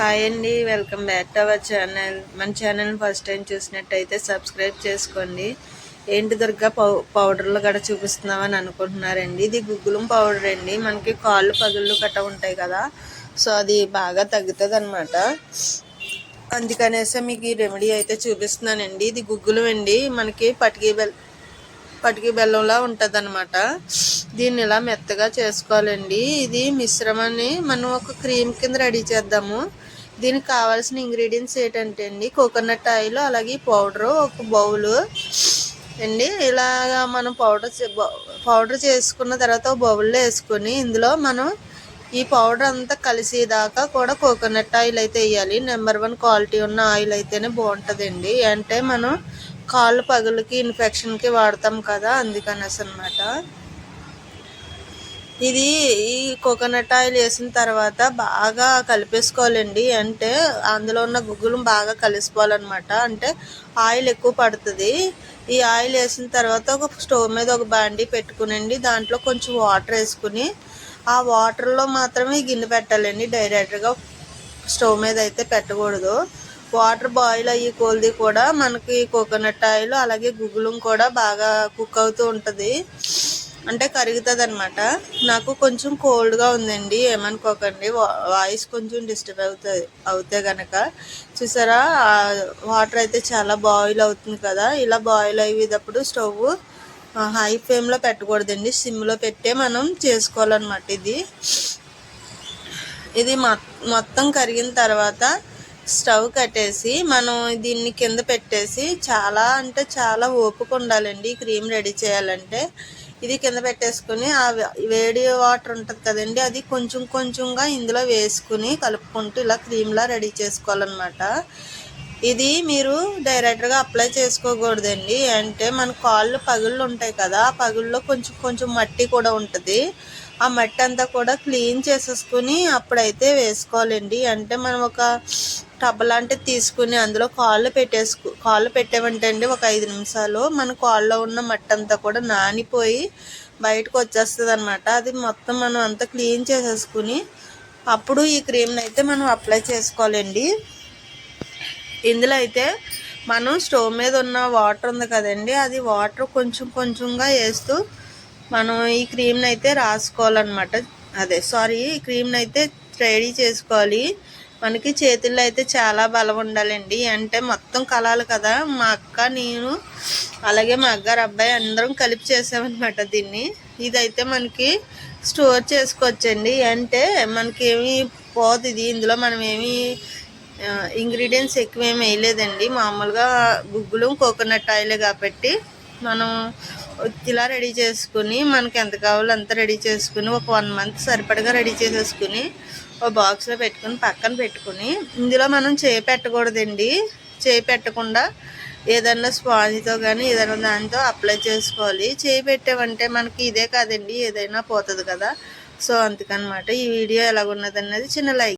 Hi అండి welcome back to our channel. మన channel first time చూసినట్టయితే సబ్స్క్రైబ్ చేసుకోండి. ఏంటి దుర్గా పౌ పౌడర్లు గడ చూపిస్తున్నామని అనుకుంటున్నారండి. ఇది గుగ్గులం పౌడర్ అండి. మనకి కాళ్ళు పగుళ్ళు కట్ట ఉంటాయి కదా సో అది బాగా తగ్గుతుంది అనమాట అందుకనేసి మీకు ఈ రెమెడీ అయితే చూపిస్తున్నానండి. ఇది గుగ్గులం అండి. మనకి పటికి బెల్ పటికి బెల్లంలా ఉంటుంది అనమాట దీన్ని ఇలా మెత్తగా చేసుకోవాలండి. ఇది మిశ్రమాన్ని మనం ఒక క్రీమ్ కింద రెడీ చేద్దాము. దీనికి కావాల్సిన ఇంగ్రీడియంట్స్ ఏంటంటే అండి కోకోనట్ ఆయిల్ అలాగే పౌడరు ఒక బౌలు అండి. ఇలాగా మనం పౌడర్ పౌడర్ చేసుకున్న తర్వాత బౌల్లో వేసుకొని ఇందులో మనం ఈ పౌడర్ అంతా కలిసేదాకా కూడా కోకోనట్ ఆయిల్ అయితే వేయాలి. నెంబర్ వన్ క్వాలిటీ ఉన్న ఆయిల్ అయితేనే బాగుంటుందండి. అంటే మనం కాళ్ళు పగులకి ఇన్ఫెక్షన్కి వాడతాం కదా అందుకనేసి అనమాట ఇది ఈ కోకోనట్ ఆయిల్ వేసిన తర్వాత బాగా కలిపేసుకోవాలండి. అంటే అందులో ఉన్న గుగ్గులు బాగా కలిసిపోవాలన్నమాట. అంటే ఆయిల్ ఎక్కువ పడుతుంది. ఈ ఆయిల్ వేసిన తర్వాత ఒక స్టవ్ మీద ఒక బాండీ పెట్టుకునండి. దాంట్లో కొంచెం వాటర్ వేసుకుని ఆ వాటర్లో మాత్రమే గిన్నె పెట్టాలండి. డైరెక్ట్గా స్టవ్ మీద అయితే పెట్టకూడదు. వాటర్ బాయిల్ అయ్యి కోల్ది కూడా మనకి కోకోనట్ ఆయిల్ అలాగే గుగ్గులం కూడా బాగా కుక్ అవుతూ ఉంటుంది. అంటే కరుగుతుంది అనమాట నాకు కొంచెం కోల్డ్గా ఉందండి ఏమనుకోకండి. వాయిస్ కొంచెం డిస్టర్బ్ అవుతుంది అవుతే కనుక చూసారా? వాటర్ అయితే చాలా బాయిల్ అవుతుంది కదా. ఇలా బాయిల్ అయ్యేటప్పుడు స్టవ్ హై ఫ్లేమ్లో పెట్టకూడదండి. సిమ్లో పెట్టే మనం చేసుకోవాలన్నమాట ఇది. ఇది మొత్తం కరిగిన తర్వాత స్టవ్ కట్టేసి మనం దీన్ని కింద పెట్టేసి చాలా అంటే చాలా ఓపిక ఉండాలండి. క్రీమ్ రెడీ చేయాలంటే. ఇది కింద పెట్టేసుకుని ఆ వేడి వాటర్ ఉంటుంది కదండి అది కొంచెం కొంచెంగా ఇందులో వేసుకుని కలుపుకుంటూ ఇలా క్రీమ్లా రెడీ చేసుకోవాలన్నమాట. ఇది మీరు డైరెక్ట్గా అప్లై చేసుకోకూడదండి. అంటే మన కాళ్ళు పగుళ్ళు ఉంటాయి కదా ఆ పగుళ్ళలో కొంచెం కొంచెం మట్టి కూడా ఉంటుంది. ఆ మట్టి అంతా కూడా క్లీన్ చేసేసుకుని అప్పుడైతే వేసుకోవాలండి. అంటే మనం ఒక టబ్ లాంటిది తీసుకుని అందులో కాళ్ళు పెట్టేసుకు కాళ్ళు పెట్టామంటే అండి ఒక ఐదు నిమిషాలు. మన కాళ్ళలో ఉన్న మట్టి అంతా కూడా నానిపోయి బయటకు వచ్చేస్తుంది అనమాట అది మొత్తం మనం అంతా క్లీన్ చేసేసుకుని అప్పుడు ఈ క్రీమ్ని అయితే మనం అప్లై చేసుకోవాలండి. ఇందులో అయితే మనం స్టవ్ మీద ఉన్న వాటర్ ఉంది కదండి అది వాటర్ కొంచెం కొంచెంగా వేస్తూ మనం ఈ క్రీమ్ని అయితే రాసుకోవాలన్నమాట. అదే సారీ ఈ క్రీమ్ని అయితే రెడీ చేసుకోవాలి. మనకి చేతుల్లో అయితే చాలా బలం ఉండాలండి. అంటే మొత్తం కలాలి కదా. మా అక్క నేను అలాగే మా అగ్గారు అబ్బాయి అందరం కలిపి చేసామన్నమాట దీన్ని. ఇదైతే మనకి స్టోర్ చేసుకోవచ్చండి. అంటే మనకేమీ పోదు పోతుంది ఇందులో మనం ఏమి ఇంగ్రీడియంట్స్ ఎక్కువ ఏమి వేయలేదండి. మామూలుగా గుగ్గులు కోకోనట్ ఆయిలే కాబట్టి మనం ఇలా రెడీ చేసుకుని మనకి ఎంత కావాలో అంత రెడీ చేసుకుని ఒక వన్ మంత్ సరిపడగా రెడీ చేసేసుకుని ఒక బాక్స్లో పెట్టుకుని పక్కన పెట్టుకుని ఇందులో మనం చేయి పెట్టకూడదండి. చేయి పెట్టకుండా ఏదన్నా స్పాంజ్తో కానీ ఏదైనా దానితో అప్లై చేసుకోవాలి. చేయి పెట్టామంటే మనకి ఇదే కాదండి ఏదైనా పోతుంది కదా. సో అందుకనమాట ఈ వీడియో ఎలాగున్నది అన్నది చిన్న లైక్.